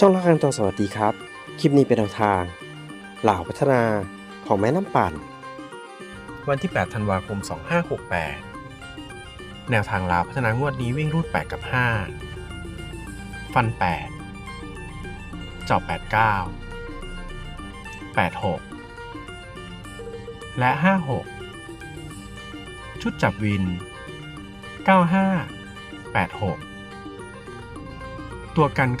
ช่องละครังตองสวัสดีครับ คลิปนี้เป็นแนวทาง เหล่าพัฒนาของแม่น้ำปั่น วันที่ 8 ธันวาคม 2568 แนวทางลาวพัฒนางวดนี้วิ่งรูด 8 กับ 5 ฟัน 8 เจาะ89 86 และ 56 ชุดจับวิน 95 86 ตัวกัน 95